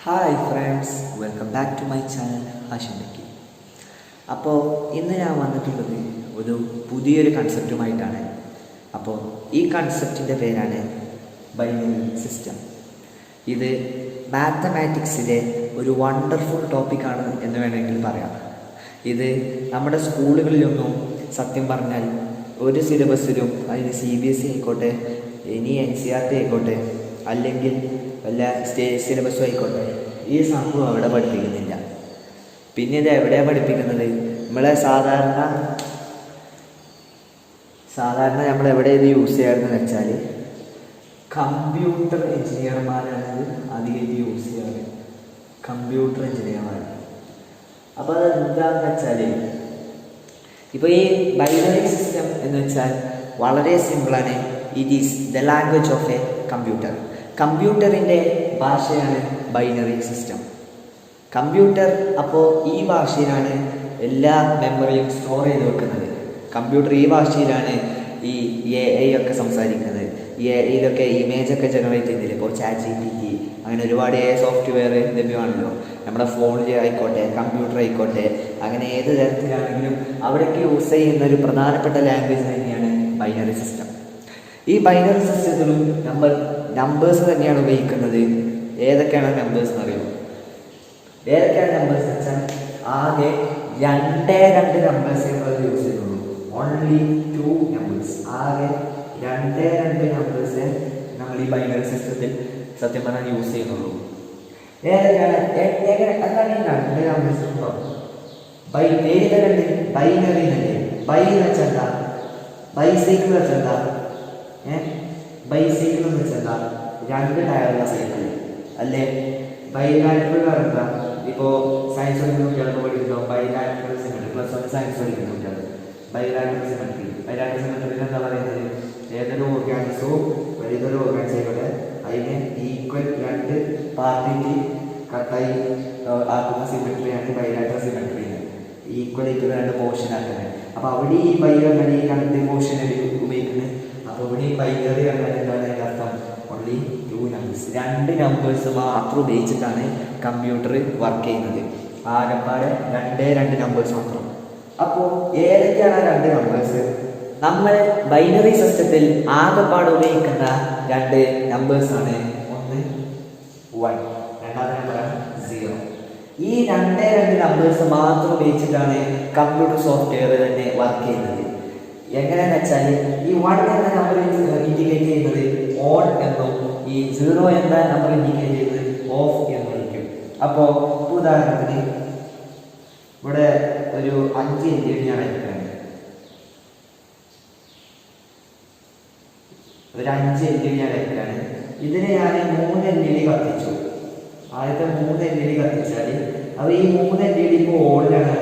Hi friends welcome back to my channel ഹാഷിമയ്ക്ക് അപ്പോൾ ഇന്ന് ഞാൻ വന്നിട്ടുള്ളത് ഒരു പുതിയൊരു കൺസെപ്റ്റുമായിട്ടാണ് അപ്പോൾ ഈ കൺസെപ്റ്റിന്റെ പേരാണ് ബൈനറി സിസ്റ്റം ഇത് മാത്തമാറ്റിക്സിലെ ഒരു വണ്ടർഫുൾ ടോപ്പിക്കാണ് എന്ന് വേണമെങ്കിൽ പറയാം. ഇത് നമ്മുടെ സ്കൂളുകളിലൊന്നും സത്യം പറഞ്ഞാൽ ഒരു സിലബസിലും അതിന് സി ബി എസ് സി ആയിക്കോട്ടെ ഇനി എൻ സി ആർ ടി ആയിക്കോട്ടെ അല്ലെങ്കിൽ വല്ല സ്റ്റേറ്റ് സിലബസും ആയിക്കോട്ടെ ഈ സംഭവം അവിടെ പഠിപ്പിക്കുന്നില്ല. പിന്നെ ഇത് എവിടെയാണ് പഠിപ്പിക്കുന്നത്? നമ്മളെ സാധാരണ സാധാരണ നമ്മൾ എവിടെ ഇത് യൂസ് ചെയ്യാറെന്ന് വെച്ചാൽ കമ്പ്യൂട്ടർ എഞ്ചിനീയർമാരാണ് അധികം ഇത് യൂസ് ചെയ്യാറ്. കമ്പ്യൂട്ടർ എഞ്ചിനീയർമാർ അപ്പോൾ അത് എന്താണെന്ന് വെച്ചാൽ ഇപ്പോൾ ഈ ബൈനറി സിസ്റ്റം എന്ന് വെച്ചാൽ വളരെ സിമ്പിളാണ് it is the language of a computer കമ്പ്യൂട്ടറിന്റെ ഭാഷയാണ് ബൈനറി സിസ്റ്റം. കമ്പ്യൂട്ടർ അപ്പോൾ ഈ ഭാഷയിലാണ് എല്ലാ മെമ്മറിയും സ്റ്റോർ ചെയ്ത് വെക്കുന്നത്. കമ്പ്യൂട്ടർ ഈ ഭാഷയിലാണ് ഈ എ ഐ ഒക്കെ സംസാരിക്കുന്നത്. എ ഐയിലൊക്കെ ഇമേജ് ഒക്കെ ജനറേറ്റ് ചെയ്യുന്നില്ല ഇപ്പോൾ ചാറ്റ് ജി പി ടി അങ്ങനെ ഒരുപാട് എ സോഫ്റ്റ്വെയർ ലഭ്യമാണല്ലോ. നമ്മുടെ ഫോണിൽ ആയിക്കോട്ടെ കമ്പ്യൂട്ടർ ആയിക്കോട്ടെ അങ്ങനെ ഏത് തരത്തിലാണെങ്കിലും അവിടേക്ക് യൂസ് ചെയ്യുന്ന ഒരു പ്രധാനപ്പെട്ട ലാംഗ്വേജ് തന്നെയാണ് ബൈനറി സിസ്റ്റം. ഈ ബൈനറി സിസ്റ്റത്തിലും നമ്മൾ നമ്പേഴ്സ് തന്നെയാണ് ഉപയോഗിക്കുന്നത്. ഏതൊക്കെയാണ് നമ്പേഴ്സ് എന്ന് അറിയുമോ? ഏതൊക്കെയാണ് നമ്പേഴ്സ് വെച്ചാൽ ആകെ രണ്ടേ രണ്ട് നമ്പേഴ്സ് നമ്മൾ യൂസ് ചെയ്യുന്നുള്ളൂ. ഓൺലി ടു നമ്പേഴ്സ് ആകെ രണ്ടേ രണ്ട് നമ്പേഴ്സ് നമ്മൾ ഈ ബൈനറി സിസ്റ്റത്തിൽ സത്യം പറഞ്ഞാൽ യൂസ് ചെയ്യുന്നുള്ളൂ. ഏതൊക്കെയാണ്? എന്താണ് ഈ രണ്ട് നമ്പേഴ്സ് ബൈ ഏത് രണ്ട് ബൈനറി തന്നെ ബൈ എന്ന് വെച്ചാൽ ബൈസൈക്കിൾ വെച്ചാൽ ബൈസൈക്കിൾ എന്ന് വെച്ചാൽ എന്താ? രണ്ട് ടയറുള്ള സൈക്കിൾ അല്ലേ? ബൈലാറ്ററൽ പറഞ്ഞാൽ ഇപ്പോൾ സയൻസ് പഠിക്കുന്ന കുട്ടികൾക്ക് പഠിക്കുന്നു bilateral symmetry plus one science പഠിക്കുന്ന കുട്ടികൾ ബൈലാറ്ററൽ സിമെട്രി ബൈലാറ്ററൽ സിമെട്രിയിൽ എന്താ പറയുന്നത്? ഏതൊരു ഓർഗാനിസവും ഏതൊരു ഓർഗാനിസം ആയിക്കോട്ടെ അതിന് ഈക്വൽ രണ്ട് പാർട്ടിക്ക് കട്ടായി ആക്കുന്ന സിമെട്രിയാണ് ബൈലാറ്ററൽ സിമെട്രി ഈക്വൽ ഈക്വൽ രണ്ട് പോർഷൻ ആക്കുന്നത്. അപ്പോൾ അവിടെ ഈ ബൈ ഈ രണ്ട് പോർഷൻ ഉപയോഗിക്കുന്നത് അപ്പോൾ ഇവിടെ ബൈനറി എന്താണ് അർത്ഥം ഓൺലി ടു നമ്പേഴ്സ് രണ്ട് നമ്പേഴ്സ് മാത്രം ഉപയോഗിച്ചിട്ടാണ് കമ്പ്യൂട്ടർ വർക്ക് ചെയ്യുന്നത്. ആകപ്പാടെ രണ്ടേ രണ്ട് നമ്പേഴ്സ് മാത്രം. അപ്പോൾ ഏതൊക്കെയാണ് ആ രണ്ട് നമ്പേഴ്സ് നമ്മൾ ബൈനറി സിസ്റ്റത്തിൽ ആകെപ്പാട് ഉപയോഗിക്കുന്ന രണ്ട് നമ്പേഴ്സ് ആണ് ഒന്ന് വൺ രണ്ടാമത്തെ നമ്പറാണ് സീറോ ഈ രണ്ടേ രണ്ട് നമ്പേഴ്സ് മാത്രം ഉപയോഗിച്ചിട്ടാണ് കമ്പ്യൂട്ടർ സോഫ്റ്റ്വെയർ തന്നെ വർക്ക് ചെയ്യുന്നത്. എങ്ങനെയാന്ന് വെച്ചാൽ ഈ വൺ എന്ന നമ്പർ ഇൻഡിക്കേറ്റ് ചെയ്യുന്നത് ഓൺ എന്നും ഈ സീറോ എന്ന നമ്പർ ഇൻഡിക്കേറ്റ് ചെയ്യുന്നത് ഓഫ് എന്നായിരിക്കും അപ്പോൾ ഉദാഹരണത്തിന് ഇവിടെ ഒരു അഞ്ച് എൽ ഇ എടുക്കുന്നത്. ഒരു അഞ്ച് ഡി എടുക്കുകയാണ് ഇതിന് ഞാൻ മൂന്ന് എൽ ഇ ഡി കത്തിച്ചു. ആദ്യത്തെ മൂന്ന് എൽ ഇ ഡി കത്തിച്ചാൽ അപ്പോൾ ഈ മൂന്ന് എൽ ഇ ഡി ഇപ്പോൾ ഓണിലാണ്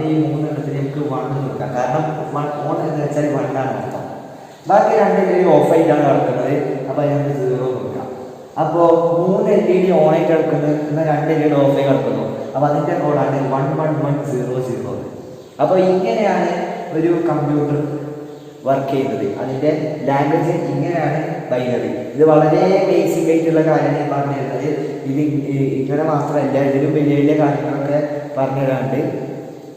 അപ്പോൾ ഈ മൂന്നെണ്ണത്തിലേക്ക് വൺ നോക്കാം കാരണം വൺ ഓൺ എന്ന് വെച്ചാൽ വണ്ണാണ് അർത്ഥം. ബാക്കി രണ്ട് ഓഫായിട്ടാണ് കിടക്കുന്നത് അപ്പോൾ നമുക്ക് സീറോ നോക്കാം അപ്പോൾ മൂന്ന് എൽ ഇ ഡി ആയിട്ട് കിടക്കുന്നത് എന്നാൽ രണ്ട് എൽ ഇ ഡി ഓഫ് ആയി കിടക്കുന്നു അപ്പോൾ അതിന്റെ കോഡാണ് one one one zero zero അപ്പോൾ ഇങ്ങനെയാണ് ഒരു കമ്പ്യൂട്ടർ വർക്ക് ചെയ്യുന്നത്. അതിന്റെ ലാംഗ്വേജ് ഇങ്ങനെയാണ് ബൈനറി ഇത് വളരെ ബേസിക് ആയിട്ടുള്ള കാര്യങ്ങൾ പറഞ്ഞു തരുന്നത് ഇത് ഇങ്ങനെ മാത്രമല്ല ഇതിലും വലിയ വലിയ കാര്യങ്ങളൊക്കെ പറഞ്ഞു തരാറുണ്ട്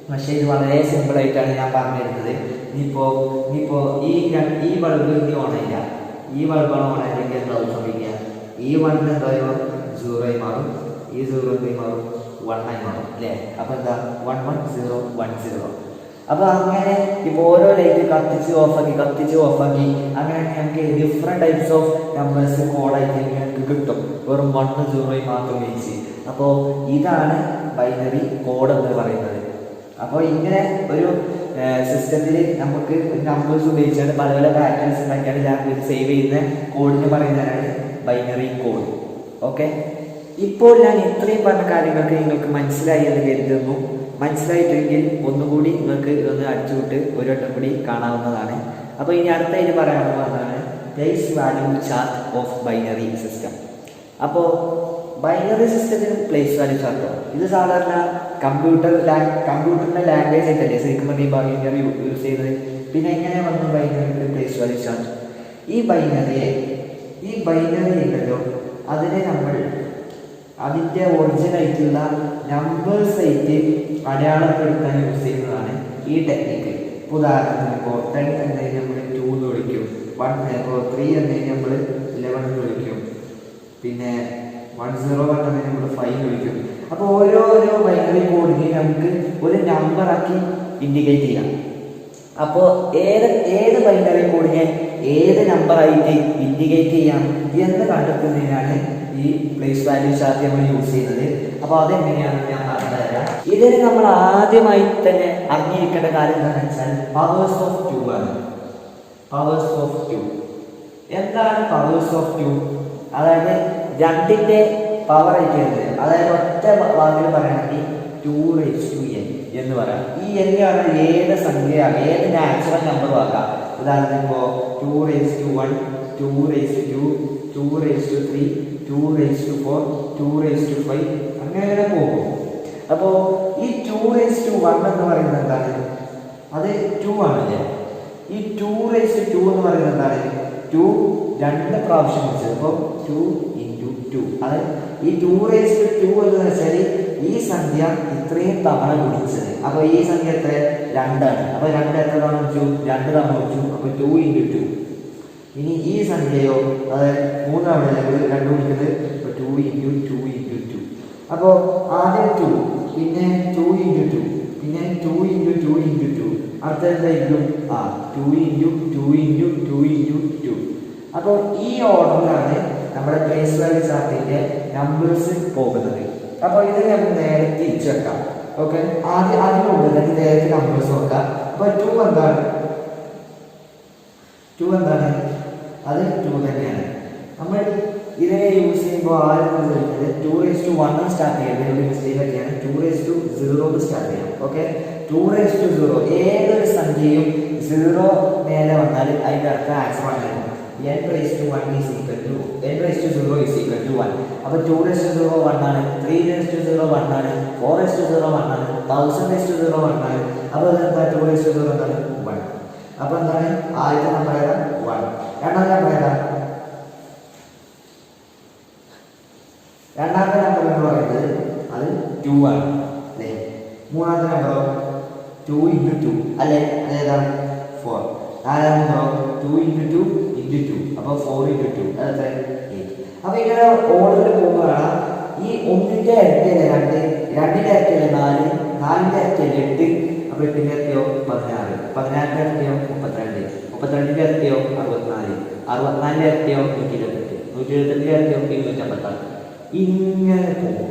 പക്ഷേ ഇത് വളരെ സിമ്പിൾ ആയിട്ടാണ് ഞാൻ പറഞ്ഞു തരുന്നത് ഇനിയിപ്പോൾ ഇനിയിപ്പോൾ ഈ ഈ ബൾബ് ഇനി ഓണയില്ല ഈ ബൾബാണ് ഓണായില്ലെങ്കിൽ എന്താവും സംഭവിക്കുക? ഈ വണ്ണ് എന്തായോ സീറോ ആയി മാറും. ഈ സീറോ എന്തായി മാറും? വൺ ആയി മാറും അല്ലേ? അപ്പോൾ എന്താ? One one zero one zero അപ്പോൾ അങ്ങനെ ഇപ്പോൾ ഓരോ ലൈറ്റ് കത്തിച്ച് ഓഫാക്കി കത്തിച്ച് ഓഫാക്കി അങ്ങനെ നമുക്ക് ഡിഫറെന്റ് ടൈപ്സ് ഓഫ് നമ്പേഴ്സ് കോഡായിട്ട് നമുക്ക് കിട്ടും. വെറും വണ്ണ് സീറോയും മാത്രം ഉപയോഗിച്ച്. അപ്പോൾ ഇതാണ് ബൈനറി കോഡ് എന്ന് പറയുന്നത്. അപ്പോൾ ഇങ്ങനെ ഒരു സിസ്റ്റത്തിൽ നമുക്ക് നമ്പേഴ്സ് ഉപയോഗിച്ചാണ് പല പല പാറ്റേൺസ് ഉണ്ടാക്കിയാണ് ലാംഗ്വേജ് സേവ് ചെയ്യുന്ന. കോഡിന് പറയുന്നതാണ് ബൈനറി കോഡ് ഓക്കെ ഇപ്പോൾ ഞാൻ ഇത്രയും പറഞ്ഞ കാര്യങ്ങൾക്ക് നിങ്ങൾക്ക് മനസ്സിലായി എന്ന് കരുതുന്നു. മനസ്സിലായിട്ടെങ്കിൽ ഒന്നുകൂടി നിങ്ങൾക്ക് ഇതൊന്ന് അടിച്ചുവിട്ട് ഒരു വട്ടം കൂടി കാണാവുന്നതാണ്. അപ്പോൾ ഇനി അടുത്ത ഇത് പറയാവുന്നതാണ് place value chart of binary system അപ്പോൾ ബൈനറി സിസ്റ്റത്തിന് പ്ലേസ് വാല്യൂ ചാർട്ടോ ഇത് സാധാരണ കമ്പ്യൂട്ടർ കമ്പ്യൂട്ടറിന്റെ ലാംഗ്വേജ് ആയിട്ടല്ലേ? ശരിക്കും പറഞ്ഞാൽ ഈ ബൈനറി യൂസ് ചെയ്യുന്നത് പിന്നെ എങ്ങനെ വന്നു ബൈനറിയുടെ പ്ലേസ് വലിച്ചാൽ ഈ ബൈനറിയെ ഈ ബൈനറി ഉണ്ടല്ലോ. അതിനെ നമ്മൾ അതിന്റെ ഒറിജിനായിട്ടുള്ള നമ്പേഴ്സ് ആയിട്ട് അടയാളപ്പെടുത്താൻ യൂസ് ചെയ്യുന്നതാണ് ഈ ടെക്നിക്ക് ഉദാഹരണത്തിന് ഇപ്പോൾ ടെൻ എന്നതിന് നമ്മൾ ടു എന്ന് വിളിക്കും. വൺ ഇപ്പോൾ ത്രീ എന്നതിന് നമ്മൾ ഇലവൻ എന്ന് വിളിക്കും. പിന്നെ വൺ സീറോ വൺ എന്നതിന് നമ്മൾ ഫൈവ് വിളിക്കും. അപ്പോൾ ഓരോ ബൈനറി കോഡിനെ നമുക്ക് ഒരു നമ്പറാക്കി ഇൻഡിക്കേറ്റ് ചെയ്യാം. അപ്പോൾ ഏത് ഏത് ബൈനറി കോഡിനെ ഏത് നമ്പറായിട്ട് ഇൻഡിക്കേറ്റ് ചെയ്യാം എന്ന് കണ്ടെത്തുന്നതിനാണ് ഈ പ്ലേസ് വാല്യൂ ചാർട്ട് നമ്മൾ യൂസ് ചെയ്യുന്നത്. അപ്പോൾ അതെങ്ങനെയാണെന്ന് ഞാൻ പറഞ്ഞുതരാം. ഇതിന് നമ്മൾ ആദ്യമായി തന്നെ അറിഞ്ഞിരിക്കേണ്ട കാര്യം എന്താണെന്ന് വെച്ചാൽ പവേഴ്സ് ഓഫ് ടു ആണ്. പവേഴ്സ് ഓഫ് ടു എന്താണ് പവേഴ്സ് ഓഫ് ടു അതായത് രണ്ടിന്റെ പവർ ആയിട്ട് അതായത് ഒറ്റ വാക്കിൽ പറയുകയാണെങ്കിൽ ടു റേസ് ടു എൻ എന്ന് പറയാം. ഈ എൻ പറഞ്ഞാൽ ഏത് സംഖ്യയാണ് ഏത് നാച്ചുറൽ നമ്പർ ആക്കാം ഉദാഹരണത്തിന് ഇപ്പോൾ two raise to one two raise to two raise to three two raise to four two raise to five അങ്ങനെ അങ്ങനെ പോകും. അപ്പോൾ ഈ ടു റേസ് ടു വൺ എന്ന് പറയുന്നത് എന്താണ്? അത് ടു ആണല്ലേ? ഈ ടു റേസ് ടു എന്ന് പറയുന്നത് എന്താണ്? ടു രണ്ട് പ്രാവശ്യം വെച്ചത്. അപ്പോൾ ടു ടു അതായത് ഈ ടു റേസ് ടു എന്ന് വെച്ചാൽ ഈ സംഖ്യ ഇത്രയും തവണ ഗുണിച്ചത്. അപ്പോൾ ഈ സംഖ്യ എത്ര? രണ്ടാണ്. അപ്പോൾ രണ്ട് എത്ര തവണ വെച്ചു രണ്ട് തവണ വെച്ചു അപ്പോൾ ടു ഇന്റു ടു ഇനി ഈ സംഖ്യയോ അതായത് മൂന്ന് തവണ അല്ലെങ്കിൽ രണ്ട് ഗുണിക്കുന്നത് അപ്പോൾ two into two into two അപ്പോൾ ആദ്യം ടു പിന്നെ ടു ഇന്റു ടു പിന്നെ two into two into two അടുത്ത എന്തായിരിക്കും ആ two into two into two into two അപ്പോൾ ഈ ഓർഡറിലാണ് നമ്മുടെ പ്ലേസ് വാല്യൂ ചാർട്ടിന്റെ നമ്പേഴ്സ് പോകുന്നത്. അപ്പോൾ ഇത് നമുക്ക് നേരെ തിരിച്ചു വെക്കാം ഓക്കെ ആദ്യം അതിനുള്ളിൽ തന്നെ നേരത്തെ നമ്പേഴ്സ് നോക്കാം. അപ്പോൾ ടു എന്താണ്? ടു എന്താണ്? അത് ടു തന്നെയാണ്. നമ്മൾ ഇതിനെ യൂസ് ചെയ്യുമ്പോൾ ആദ്യം ചോദിക്കുന്നത് two raise to one start ചെയ്യുന്നത് ഒരു മിസ്റ്റേക്കൊക്കെയാണ് two raise to zero start ചെയ്യാം okay two raise to zero ഏതൊരു സംഖ്യയും സീറോ മേലെ വന്നാൽ അതിന്റെ അർത്ഥം ആണ്. N raise to one is equal to N raise to zero is equal to one അപ്പോൾ two raise to zero one ആണ് three raise to zero one ആണ് four raise to zero one ആണ് thousand raise to zero one ആണ്. അപ്പോൾ എന്താ two raise to zero എന്താണ് one അപ്പോൾ എന്താണ്? ആദ്യത്തെ നമ്പർ ഏതാ? വൺ രണ്ടാമത്തെ നമ്പർ ഏതാ? രണ്ടാമത്തെ നമ്പർ എന്ന് പറയുന്നത് അത് ടു ആണ് അല്ലേ? മൂന്നാമത്തെ നമ്പറോ ടു ഇന്റു ടു അല്ലേ? അതേതാണ് ഫോർ നാലാമത്തെ നമ്പറോ two into two into two അപ്പോൾ ഫോർ ഇന്റു ടു അതെത്ര എയ്റ്റ് അപ്പോൾ ഇങ്ങനെ ഓർഡറിൽ പോകുമ്പോഴാണ് ഈ ഒന്നിന്റെ ഇരട്ടിയല്ലേ രണ്ട്? രണ്ടിന്റെ ഇരട്ടിയല്ലേ നാല്? നാലിന്റെ ഇരട്ടിയല്ലേ എട്ട്? അപ്പോൾ എട്ടിന്റെ ഇരട്ടിയോ പതിനാറ്. പതിനാറിന്റെ ഇരട്ടിയോ മുപ്പത്തിരണ്ട്. മുപ്പത്തിരണ്ടിന്റെ ഇരട്ടിയോ അറുപത്തിനാല്. അറുപത്തിനാലിന്റെ ഇരട്ടിയോ നൂറ്റി ഇരുപത്തെട്ട് നൂറ്റി ഇരുപത്തെട്ടിന്റെ ഇരട്ടിയോ ഇരുന്നൂറ്റമ്പത്താറ്. ഇങ്ങനെ പോകും.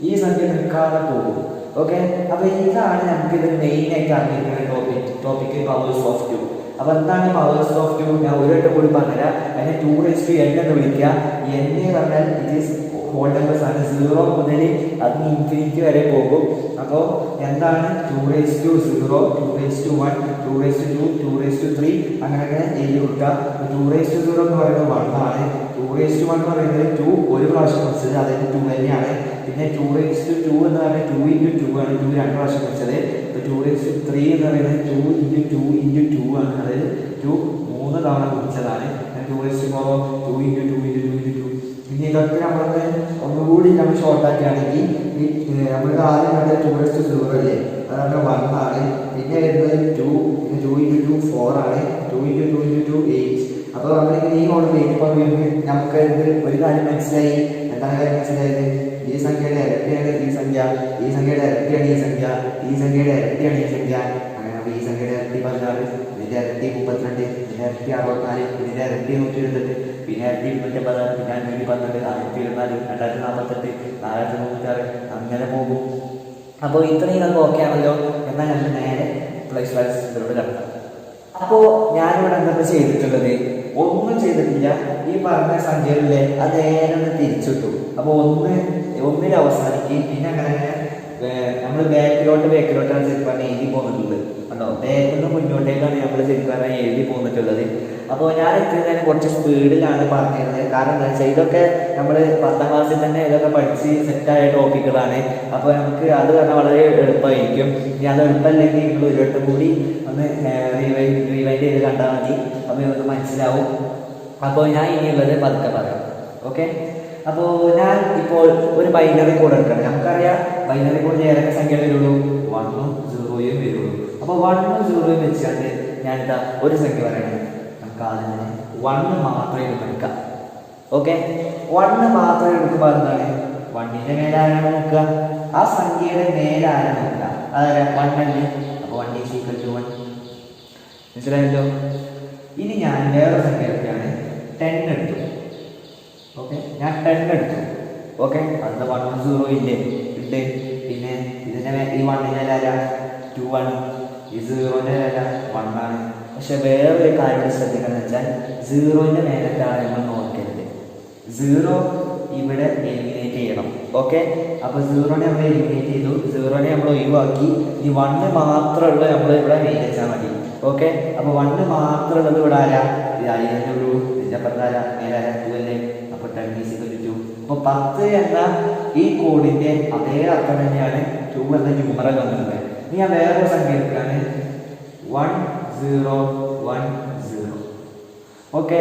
ഈ സംഖ്യ നിൽക്കാതെ പോകും. ഓക്കെ അപ്പൊ ഇതാണ് നമുക്ക് ഇത് മെയിൻ ആയിട്ട് അറിഞ്ഞിരിക്കുന്ന topic topic powers of two അപ്പൊ എന്താണ് പവേഴ്സ് ഓഫ് ടു ഞാൻ ഒരു വട്ടം കൂടി പറഞ്ഞുതരാം. അതിനെ ടു റേസ് ടു എൻ എന്ന് വിളിക്കുക. എൻ എന്ന് പറഞ്ഞാൽ ഇറ്റ് ഈസ് ഹോൾ നമ്പേഴ്സ് ആണ്. സീറോ മുതൽ അത് ഇൻഫിനിറ്റി വരെ പോകും. അപ്പോൾ എന്താണ്? Two raise to zero two raise to one two raise to two raise to three അങ്ങനെ അങ്ങനെ എഴുതി കൊടുക്കുക. ടു റേസ് ടു സീറോ എന്ന് പറയുന്നത് വൺ ആണ്. ടു റേസ് ടു വൺ എന്ന് പറയുന്നത് ടു ഒരു പ്രാവശ്യം വെച്ചത് അതായത് ടു തന്നെയാണ്. പിന്നെ ടു റേസ് ടു ടു എന്ന് പറയുന്നത് ടു ഇന്റു ടു ആണ്. ടു രണ്ട് പ്രാവശ്യം വെച്ചത് ഇപ്പോൾ ടു റേസ് ടു ത്രീ എന്ന് പറയുന്നത് two into two into two ആണ്. അതായത് ടു മൂന്ന് തവണ കുറിച്ചതാണ് two raise four two into two into two into two ഇനി ഇതൊക്കെ നമ്മളൊന്ന് ഒന്നുകൂടി നമ്മൾ ഷോർട്ടാക്കുകയാണെങ്കിൽ ഈ നമുക്ക് ആദ്യം കണ്ട ടു റേസ് ടു സീറോ അല്ലേ? അതാണ് വൺ ആണ്. പിന്നെ വരുന്നത് ടു പിന്നെ ടു ഇന്റു ടു ഫോർ ആണ്. Two into two into two eight അപ്പോൾ നമ്മളിങ്ങനെ ഈ ഓർഡർ ചെയ്യുമ്പോൾ നമുക്ക് ഒരു കാര്യം മനസ്സിലായി? എന്താണ് കാര്യം മനസ്സിലായത്? ഈ സംഖ്യയുടെ ഇരട്ടിയാണ് ഈ സംഖ്യ ഈ സംഖ്യയുടെ ഇരട്ടിയാണ് ഈ സംഖ്യ ഈ സംഖ്യയുടെ ഇരട്ടിയാണ് ഈ സംഖ്യ. അങ്ങനെ ഈ സംഖ്യയുടെ ഇരട്ടി പതിനാറ് ഇതിന്റെ ഇരട്ടി മുപ്പത്തിരണ്ട് ഇതിന്റെ ഇരട്ടി അറുപത്തിനാല് ഇതിന്റെ ഇരട്ടി നൂറ്റി ഇരുപത്തെട്ട് പിന്നെ ഇരട്ടി ഇരുന്നൂറ്റി പതിനാറ് പിന്നെ അഞ്ഞൂറ്റി പന്ത്രണ്ട് ആയിരത്തി ഇരുപത്തിനാല് രണ്ടായിരത്തി നാൽപ്പത്തെട്ട് നാലായിരത്തി മുന്നൂറ്റാറ് അങ്ങനെ പോകും. അപ്പോൾ ഇത്രയും നമുക്ക് ഓക്കെ ആണല്ലോ എന്നാൽ നമ്മൾ നേരെ പ്ലേസ് ഇതിലൂടെ കടക്കാം. അപ്പോൾ ഞാനിവിടെ എന്തൊക്കെ ചെയ്തിട്ടുള്ളത്? ഒന്നും ചെയ്തിട്ടില്ല. ഈ പറഞ്ഞ സംഖ്യകളിലെ അത് നേരെ തിരിച്ചിട്ടു. അപ്പോൾ ഒന്ന് ഒന്നിൽ അവസാനിക്കും. പിന്നെ അങ്ങനെ നമ്മൾ ബാക്കിലോട്ട് ബാക്കിലോട്ടാണ് ശരിക്കും പറഞ്ഞാൽ എഴുതി പോന്നിട്ടുള്ളത്. കണ്ടോ? ബാക്കിൽ നിന്ന് മുന്നോട്ടേക്കാണ് നമ്മൾ ശരിക്കും പറഞ്ഞാൽ എഴുതി പോന്നിട്ടുള്ളത്. അപ്പോൾ ഞാൻ ഇത്രയും തന്നെ കുറച്ച് സ്പീഡിലാണ് പറഞ്ഞിരുന്നത് കാരണം എന്താ വെച്ചാൽ ഇതൊക്കെ നമ്മൾ പത്താം ക്ലാസ്സിൽ തന്നെ ഇതൊക്കെ പഠിച്ച് സെറ്റായ ടോപ്പിക്കുകളാണ് അപ്പോൾ നമുക്ക് അത് പറഞ്ഞാൽ വളരെ എളുപ്പമായിരിക്കും. ഇനി അത് എളുപ്പമല്ലെങ്കിൽ നിങ്ങൾ ഒരു വട്ടം കൂടി ഒന്ന് റീവൈൻഡ് റീവൈൻഡ് ചെയ്ത് കണ്ടാൽ മതി. അപ്പോൾ നിങ്ങൾക്ക് മനസ്സിലാവും. അപ്പോൾ ഞാൻ ഇനിയുള്ളത് പതുക്കെ പറയാം. ഓക്കെ? അപ്പോൾ ഞാൻ ഇപ്പോൾ ഒരു ബൈനറി കോഡ് എടുക്കണം. നമുക്കറിയാം ബൈനറി കോഡിൽ ഏതൊക്കെ സംഖ്യ വരുള്ളൂ? വണ്ണും സീറോയും വരുള്ളൂ. അപ്പോൾ വണ്ണും സീറോയും വെച്ചാണ്ട് ഞാനിതാ ഒരു സംഖ്യ പറയണേ തന്നെ വണ്ണ് മാത്രമേ എടുക്കാം ഓക്കെ വണ്ണ് മാത്രം എടുക്കുമ്പോൾ എന്താണ്? വണ്ണിന്റെ മേലാരാണ് നോക്കുക. ആ സംഖ്യയുടെ മേലാരാണ് നോക്കുക. അതാരാ? വണ്ണല്ലേ? അപ്പോൾ one is equal to one മനസ്സിലായല്ലോ? ഇനി ഞാൻ വേറെ സംഖ്യ എടുക്കുകയാണ് ടെൻ എടുത്തു. ഓക്കെ ഞാൻ ടെൻ എടുത്തു. ഓക്കെ അടുത്ത വൺ സീറോ ഇല്ലേ? ഉണ്ട് പിന്നെ ഇതിന്റെ ഈ വണ്ണിന്റെ ആരാ ടു വൺ ഈ സീറോന്റെ ആരാ വൺ ആണ്. പക്ഷെ വേറൊരു കാര്യം ശ്രദ്ധിക്കണം എന്ന് വെച്ചാൽ സീറോന്റെ നേരത്താണ് നമ്മൾ നോക്കരുത്. സീറോ ഇവിടെ എലിമിനേറ്റ് ചെയ്യണം. ഓക്കെ അപ്പൊ സീറോനെ നമ്മൾ എലിമിനേറ്റ് ചെയ്തു. സീറോനെ നമ്മൾ ഒഴിവാക്കി. ഈ വണ്ണ് മാത്രമുള്ള നമ്മൾ ഇവിടെ മേടിച്ചാൽ മതി. ഓക്കെ അപ്പൊ വണ്ണ് മാത്രമുള്ളത് ഇവിടെ ആരാ? ഇത് അതിന്റെ ഒരു ഇതിന്റെ അപ്പുറത്ത് ആരാ? മേലെ ആരാ? ടു അല്ലേ? അപ്പൊ ടെൻ ഈസ് ടു അപ്പൊ പത്ത് എന്ന ഈ കോഡിന്റെ അതേ അർത്ഥം തന്നെയാണ് ടു എന്ന ന്യൂമറൽ വന്നത് ഇനി ഞാൻ വേറൊരു സംഖ്യ എടുക്കുകയാണ്. One zero one zero okay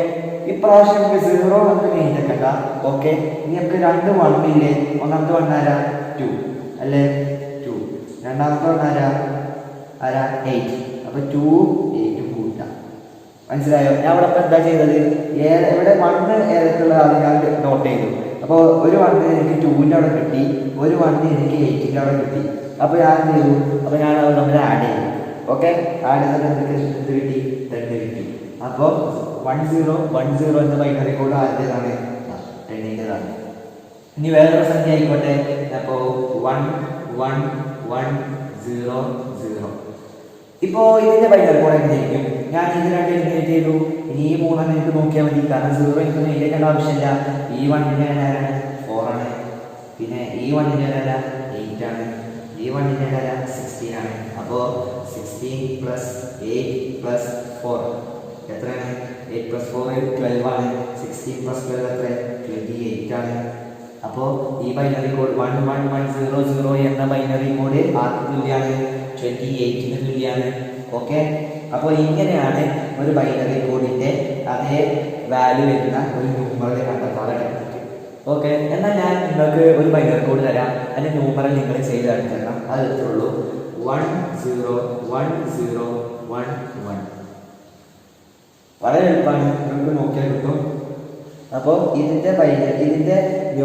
ഇപ്രാവശ്യം നമുക്ക് സീറോ നമുക്ക് നീന്തക്കണ്ട ഓക്കെ ഇനി നമുക്ക് രണ്ട് വണ്ണില്ലേ ഒന്നാമത്തെ വണ്ണാരാ ടു അല്ലേ? ടു രണ്ടാമത്തെ വണ്ണാരാ ആരാ? എയ്റ്റ് അപ്പൊ ടു എയ്റ്റ് കൂട്ടാം. മനസ്സിലായോ? ഞാൻ ഇവിടെ ഇപ്പൊ എന്താ ചെയ്തത്? ഇവിടെ വണ്ണ് ഏതൊക്കെയുള്ള അത് ഞാൻ നോട്ട് ചെയ്തു. അപ്പോൾ ഒരു വണ്ണ് എനിക്ക് ടൂവിന്റെ അവിടെ കിട്ടി. ഒരു വണ്ണ് എനിക്ക് എയ്റ്റിന്റെ അവിടെ കിട്ടി. അപ്പോൾ ഞാൻ എന്ത് ചെയ്തു? അപ്പോൾ ഞാൻ അത് തമ്മിൽ ആഡ് ചെയ്തു. ഓക്കെ അപ്പോൾ വൺ സീറോ വൺ സീറോ എന്ന ബൈനറി കോഡ് ആദ്യതാണ്. ടെന്നിന്റെതാണ് ഇനി വേറൊരു സംഖ്യ ആയിക്കോട്ടെ? അപ്പോൾ one one one zero zero ഇപ്പോ ഇതിന്റെ ബൈനറി കോഡ് എങ്ങനെയായിരിക്കും? ഞാൻ ഇത് രണ്ട് എലിമിനേറ്റ് ചെയ്തു. ഇനി ഈ മൂന്നെണ്ണം എനിക്ക് നോക്കിയാൽ മതി. കാരണം സീറോ എനിക്ക് എഴുതേണ്ട ആവശ്യമില്ല. ഈ വണ്ണിന്റെ ആരാണ് ഫോർ ആണ്. പിന്നെ ഈ വണ്ണിന്റെ ആരാ എയ്റ്റ് ആണ്. ഈ വണ്ണിന്റെ ആരാ സിക്സ്റ്റീൻ ആണ്. അപ്പോൾ സിക്സ്റ്റീൻ പ്ലസ് എയ്റ്റ് എത്രയാണ്? എയ്റ്റ് പ്ലസ് ഫോർ ട്വൽവ് ആണ്. സിക്സ്റ്റീൻ പ്ലസ് ട്വൽവ് എത്ര? ട്വന്റി എയ്റ്റ് ആണ്. അപ്പോൾ ഈ binary code one one one zero zero എന്ന ബൈനറി കോഡ് ആർക്ക് തുല്യമാണ് ട്വന്റി എയ്റ്റിന് തുല്യമാണ് ഓക്കെ അപ്പോൾ ഇങ്ങനെയാണ് ഒരു ബൈനറി കോഡിന്റെ അതേ വാല്യൂ വരുന്ന ഒരു ന്യൂമറിനെ കണ്ടെത്താറുണ്ട് ഓക്കെ എന്നാൽ ഞാൻ നിങ്ങൾക്ക് ഒരു ബൈനറി കോഡ് തരാം. അതിന്റെ ന്യൂമറൽ നിങ്ങൾ ചെയ്ത് കാണിച്ചു അത് എത്തുള്ളൂ വളരെ എളുപ്പമാണ്. നമുക്ക് നോക്കിയാൽ കിട്ടും. അപ്പോൾ ഇതിന്റെ ബൈന ഇതിന്റെ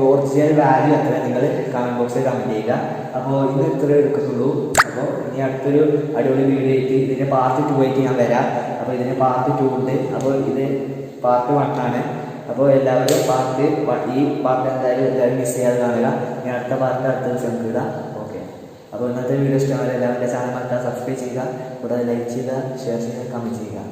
ഒറിജിനൽ വാല്യൂ എത്ര നിങ്ങൾ കമന്റ് ബോക്സിൽ കമന്റ് ചെയ്യുക. അപ്പോൾ ഇത് ഇത്ര എടുക്കുന്നുള്ളൂ അപ്പോൾ ഇനി അടുത്തൊരു അടിപൊളി വീഡിയോ ആയിട്ട് ഇതിന്റെ പാർട്ട് ടു ആയിട്ട് ഞാൻ വരാം. അപ്പോൾ ഇതിന്റെ പാർട്ട് ടു ഉണ്ട്. അപ്പോൾ ഇത് പാർട്ട് വൺ ആണ്. അപ്പോൾ എല്ലാവരും പാർട്ട് ഈ പാർട്ട് എന്തായാലും എല്ലാവരും മിസ് ചെയ്യാതെ കാണുക. ഞാൻ അടുത്ത പാർട്ട് അടുത്ത ദിവസം അപ്പോൾ ഇന്നത്തെ വീഡിയോ ഇഷ്ടമായ എല്ലാവരുടെ ചാനൽ മറക്കാൻ സബ്സ്ക്രൈബ് ചെയ്യുക കൂടാതെ ലൈക്ക് ചെയ്യുക ഷെയർ ചെയ്യുക കമന്റ് ചെയ്യുക.